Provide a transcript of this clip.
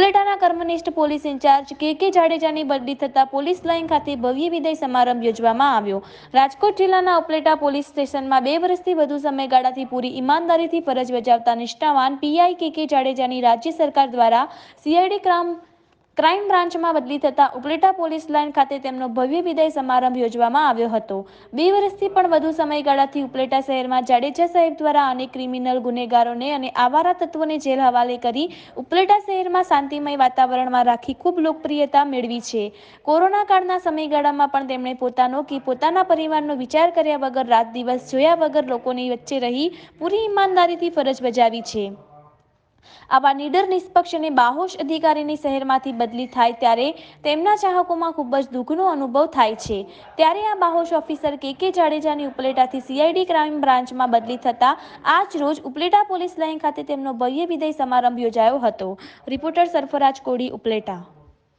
ઉપલેટાના કર્મનિષ્ઠ police in charge કે કે જાડેજાની બદલી થતા પોલીસ લાઇન ખાતે ભવ્ય વિદાય સમારંભ યોજવામાં આવ્યો. રાજકોટ જિલ્લાના ઉપલેટા પોલીસ સ્ટેશનમાં બે વર્ષથી વધુ સમયગાળાથી પૂરી ઈમાનદારીથી ફરજ બજાવતા નિષ્ઠાવાન પીઆઈ કે કે જાડેજાની રાજ્ય સરકાર દ્વારા સીઆઈડી ક્રાઇમ ક્રાઇમ બ્રાન્ચમાં બદલી થતાં ઉપલેટા પોલીસ લાઇન ખાતે તેમનો ભવ્ય વિદાય સમારંભ યોજવામાં આવ્યો હતો. બે વર્ષથી પણ વધુ સમયગાળાથી ઉપલેટા શહેરમાં જાડેજા સાહેબ દ્વારા અનેક ક્રિમિનલ ગુનેગારોને અને આવારા તત્વોને જેલ હવાલે કરી ઉપલેટા શહેરમાં શાંતિમય વાતાવરણમાં રાખી ખૂબ લોકપ્રિયતા મેળવી છે. કોરોના કાળના સમયગાળામાં પણ તેમણે પોતાનો કે પોતાના પરિવારનો વિચાર કર્યા વગર રાત દિવસ જોયા વગર લોકોની વચ્ચે રહી પૂરી ઈમાનદારીથી ફરજ બજાવી છે. આવા નીડર નિષ્પક્ષ અને બાહોશ અધિકારીની શહેરમાંથી બદલી થાય ત્યારે તેમના ચાહકોમાં ખૂબ જ દુઃખનો અનુભવ થાય છે. ત્યારે આ બાહોશ ઓફિસર કે કે જાડેજાની ઉપલેટાથી સીઆઈડી ક્રાઇમ બ્રાન્ચમાં બદલી થતા આજ રોજ ઉપલેટા પોલીસ લાઇન ખાતે તેમનો ભવ્ય વિદાય સમારંભ યોજાયો હતો. રિપોર્ટર સરફરાજ કોડી ઉપલેટા.